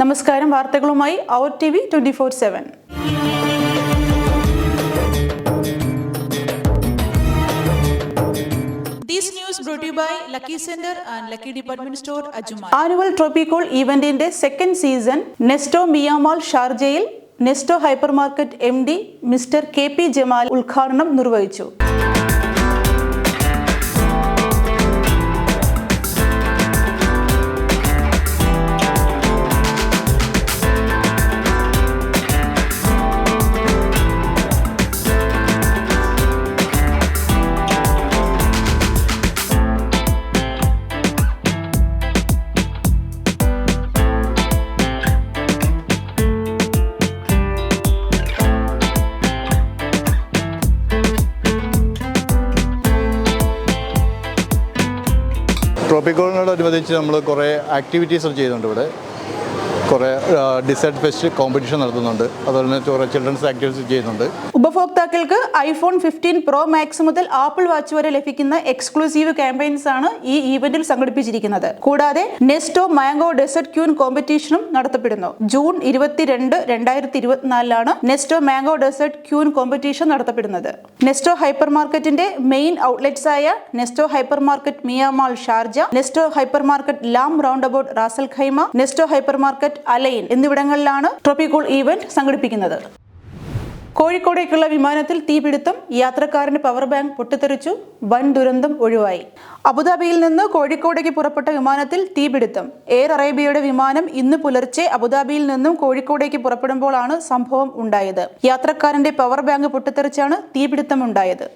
നമസ്കാരം വാർത്തകളുമായി our T V twenty four seven These news brought to you by Lucky Center and Lucky Department Store, Ajuma. Annual Tropicool ഈവന്റിന്റെ second season Nesto Mia Mall ഷാർജയിൽ Nesto hypermarket M D mister K P Jamal ഉദ്ഘാടനം നിർവഹിച്ചു ട്രോപ്പിക്കോളിനോടനുബന്ധിച്ച് നമ്മൾ കുറേ activities ചെയ്യുന്നുണ്ട് ഇവിടെ. കുറേ decide fest competition നടത്തുന്നുണ്ട്. അതുപോലെ തന്നെ കുറേ ചിൽഡ്രൻസ് ആക്ടിവിറ്റീസ് ചെയ്യുന്നുണ്ട്. ഉപഭോക്താക്കൾക്ക് ഐഫോൺ ഫിഫ്റ്റീൻ പ്രോ മാക്സ് മുതൽ ആപ്പിൾ വാച്ച് വരെ ലഭിക്കുന്ന എക്സ്ക്ലൂസീവ് ക്യാമ്പയിൻസ് ആണ് ഈ ഈവന്റിൽ സംഘടിപ്പിച്ചിരിക്കുന്നത്. കൂടാതെ നെസ്റ്റോ മാംഗോ ഡെസർട്ട് ക്യൂൻ കോമ്പറ്റീഷനും നടത്തപ്പെടുന്നു. ജൂൺ ഇരുപത്തിരണ്ട് രണ്ടായിരത്തി ഇരുപത്തിനാലിലാണ് Nesto mango dessert queen competition നടത്തപ്പെടുന്നത്. Nesto hyper മാർക്കറ്റിന്റെ മെയിൻ ഔട്ട്ലെറ്റ്സ് ആയ Nesto hypermarket Mia Mall Sharjah Nesto hypermarket ലാം roundabout Ras al Khaimah Nesto hypermarket Al Ain എന്നിവിടങ്ങളിലാണ് ട്രോപ്പിക്കോൾ ഈവന്റ് സംഘടിപ്പിക്കുന്നത്. കോഴിക്കോടേക്കുള്ള വിമാനത്തിൽ തീപിടുത്തം യാത്രക്കാരന്റെ പവർ ബാങ്ക് പൊട്ടിത്തെറിച്ചു. വൻ ദുരന്തം ഒഴിവായി. അബുദാബിയിൽ നിന്ന് കോഴിക്കോടേക്ക് പുറപ്പെട്ട വിമാനത്തിൽ തീപിടുത്തം. എയർ അറേബ്യയുടെ വിമാനം ഇന്ന് പുലർച്ചെ അബുദാബിയിൽ നിന്നും കോഴിക്കോടേക്ക് പുറപ്പെടുമ്പോഴാണ് സംഭവം ഉണ്ടായത്. യാത്രക്കാരന്റെ പവർ ബാങ്ക് പൊട്ടിത്തെറിച്ചാണ് തീപിടുത്തം ഉണ്ടായത്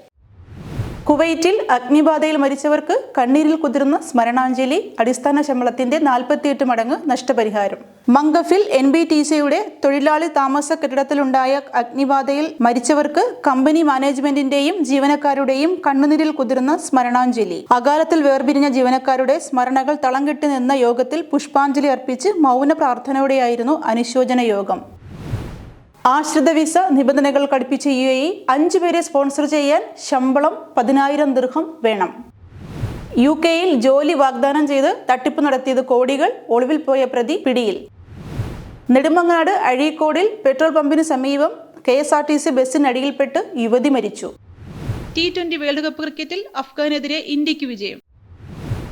കുവൈറ്റിൽ അഗ്നിബാധയിൽ മരിച്ചവർക്ക് കണ്ണീരിൽ കുതിർന്ന സ്മരണാഞ്ജലി അടിസ്ഥാന ശമ്പളത്തിന്റെ നാൽപ്പത്തിയെട്ട് മടങ്ങ് നഷ്ടപരിഹാരം. മംഗഫിൽ എൻ ബി ടി സിയുടെ തൊഴിലാളി താമസ കെട്ടിടത്തിലുണ്ടായ അഗ്നിബാധയിൽ മരിച്ചവർക്ക് കമ്പനി മാനേജ്മെന്റിന്റെയും ജീവനക്കാരുടെയും കണ്ണുനീരിൽ കുതിർന്ന സ്മരണാഞ്ജലി. അകാലത്തിൽ വേർപിരിഞ്ഞ ജീവനക്കാരുടെ സ്മരണകൾ തളം കെട്ടി നിന്ന യോഗത്തിൽ പുഷ്പാഞ്ജലി അർപ്പിച്ച് മൗന പ്രാർത്ഥനയോടെയായിരുന്നു അനുശോചന യോഗം. ആശ്രിത വിസ നിബന്ധനകൾ കടുപ്പിച്ച യു എ അഞ്ചു പേരെ സ്പോൺസർ ചെയ്യാൻ ശമ്പളം പതിനായിരം ദീർഘം വേണം. യു കെയിൽ ജോലി വാഗ്ദാനം ചെയ്ത് തട്ടിപ്പ് നടത്തിയത് കോടികൾ ഒളിവിൽ പോയ പ്രതി പിടിയിൽ. നെടുമങ്ങാട് അഴീക്കോടിൽ പെട്രോൾ പമ്പിന് സമീപം K S R T C ബസ്സിനടിയിൽപ്പെട്ട് യുവതി മരിച്ചു. ടി ട്വന്റി വേൾഡ് കപ്പ് ക്രിക്കറ്റിൽ അഫ്ഗാനെതിരെ ഇന്ത്യയ്ക്ക് വിജയം.